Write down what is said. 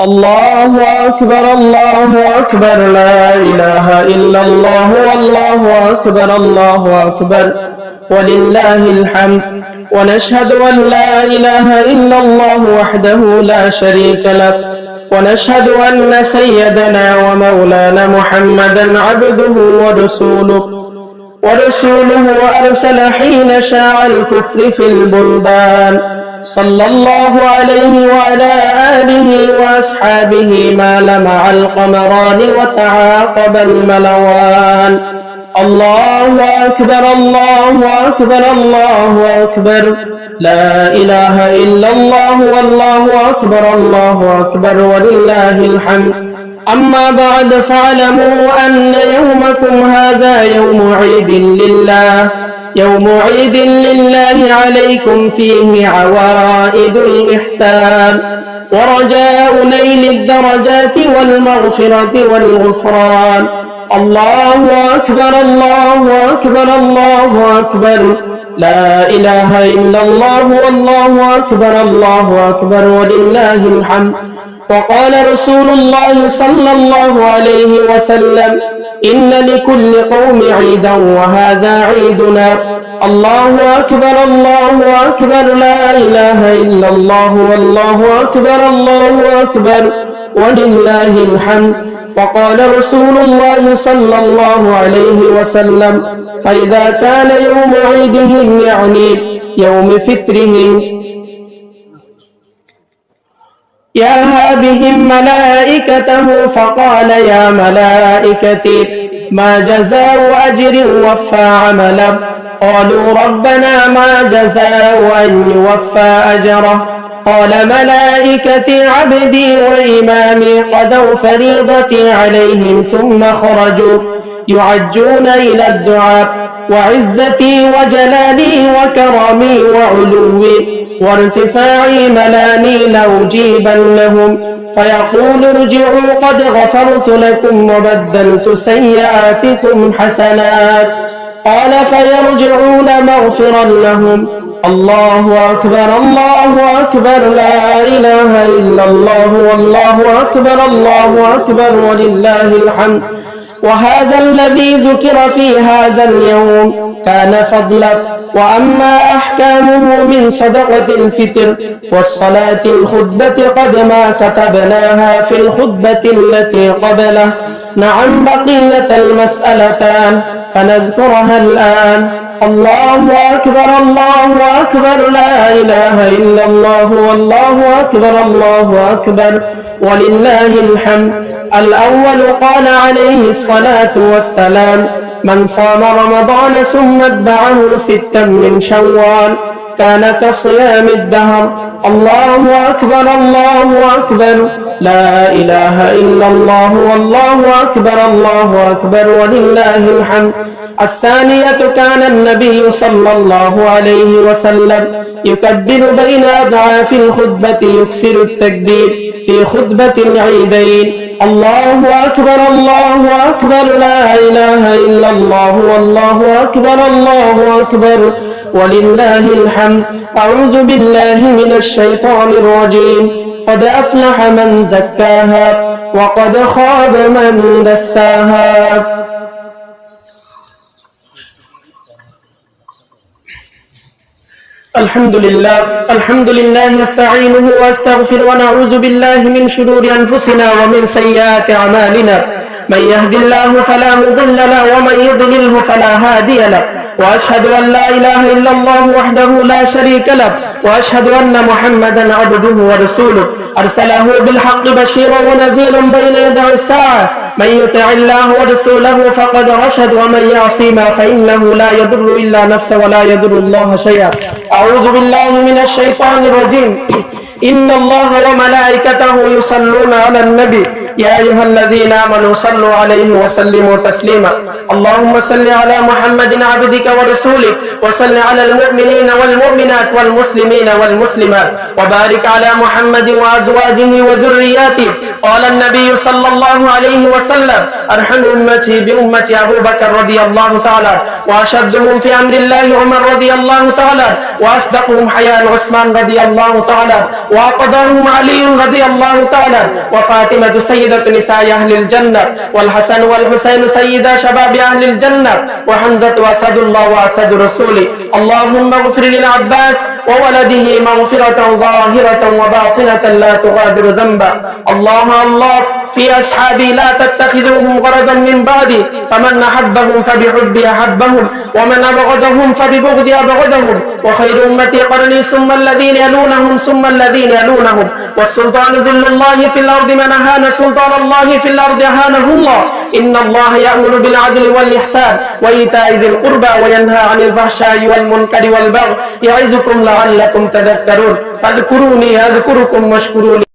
الله أكبر الله أكبر لا إله إلا الله والله أكبر الله أكبر ولله الحمد ونشهد أن لا إله إلا الله وحده لا شريك له ونشهد أن سيدنا ومولانا محمدا عبده ورسوله ورسوله أرسل حين شاع الكفر في البلدان. صلى الله عليه وعلى آله وأصحابه ما لمع القمران وتعاقب الملوان. الله أكبر الله أكبر الله أكبر. لا إله إلا الله والله أكبر الله أكبر ولله الحمد. أما بعد فاعلموا أن يومكم هذا يوم عيد لله. يوم عيد لله عليكم فيه عوائد الإحسان ورجاء نيل الدرجات والمغفرة والغفران. الله أكبر الله أكبر الله أكبر. لا إله إلا الله والله أكبر الله أكبر ولله الحمد. وقال رسول الله صلى الله عليه وسلم إن لكل قوم عيدا وهذا عيدنا. الله أكبر الله أكبر لا إله إلا الله والله أكبر الله أكبر ولله الحمد. وقال رسول الله صلى الله عليه وسلم فإذا كان يوم عيدهم يعني يوم فطرهم يا بهم ملائكته فقال يا ملائكتي ما جزاء أجر وفى عملا؟ قالوا ربنا ما جزاء أن يوفى أجره. قال ملائكتي عبدي وإمامي قدوا فريضتي عليهم ثم خرجوا يعجون إلى الدعاء. وعزتي وجلالي وكرمي وعلوي وارتفاعي ملاني لأجيبا لهم فيقول ارجعوا قد غفرت لكم وبدلت سيئاتكم حسنات قال فيرجعون مغفرا لهم الله أكبر الله أكبر لا إله إلا الله والله أكبر الله أكبر ولله الحمد وهذا الذي ذكر في هذا اليوم كان فضلا. وأما أحكامه من صدقة الفطر والصلاة الخطبة قد ما كتبناها في الخطبة التي قبله. نعم بقية المسألتان فنذكرها الآن. الله أكبر الله أكبر لا إله إلا الله والله أكبر الله أكبر. ولله الحمد. الأول قال عليه الصلاة والسلام من صام رمضان ثم اتبعه ستا من شوال كان كصيام الدهر. الله أكبر الله أكبر. لا إله إلا الله والله أكبر الله أكبر ولله الحمد. الثانية كان النبي صلى الله عليه وسلم يكبر بين أضعاف الخطبة يكسر التكبير في خطبة العيدين. الله أكبر الله أكبر لا إله إلا الله والله أكبر الله أكبر ولله الحمد. أعوذ بالله من الشيطان الرجيم. قد أفلح من زكاها وقد خاب من دساها. الحمد لله الحمد لله نستعينه واستغفر ونعوذ بالله من شرور أنفسنا ومن سيئات أعمالنا. من يهد الله فلا مضل له ومن يضلله فلا هادي له. وأشهد أن لا إله إلا الله وحده لا شريك له وأشهد أن محمدا عبده ورسوله. أرسله بالحق بشيرا ونذيرا بين يدي الساعة. من يطع الله ورسوله فقد رشد ومن يعصي ما فإنه لا يضر إلا نفسه ولا يضر الله شيئا. أعوذ بالله من الشيطان الرجيم. إن الله وملائكته يصلون على النبي. يا أيها الذين آمنوا صلوا عليه وسلموا تسليما. اللهم صل على محمد عبدك ورسولك وصل على المؤمنين والمؤمنات والمسلمين والمسلمات وبارك على محمد وأزواجه وذرياته. قال النبي صلى الله عليه وسلم أرحم أمتي بأمتي أبو بكر رضي الله تعالى وأشدهم في أمر الله عمر رضي الله تعالى وأصدقهم حياء عثمان رضي الله تعالى وأقدرهم علي رضي الله تعالى وفاطمة سيدة نساء أهل الجنة والحسن والحسين سيدا شباب أهل الجنة وحمزة وأسد الله وأسد رسوله. اللهم اغفر للعباس وولده مغفرة ظاهرة وباطنة لا تغادر ذنبا الله الله في أصحابي لا تتخذوهم غرضا من بعدي فمن أحبهم فبحبي أحبهم ومن أبغضهم فببغضي أبغضهم وخير أمتي قرني ثم الذين يلونهم ثم الذين يلونهم والسلطان ذل الله في الأرض من أهان سلطان الله في الأرض أهانه الله. إن الله يأمر بالعدل والإحسان وإيتاء ذي القربى وينهى عن الفحشاء والمنكر والبغي يعظكم لعلكم تذكرون فاذكروني أذكركم واشكروا لي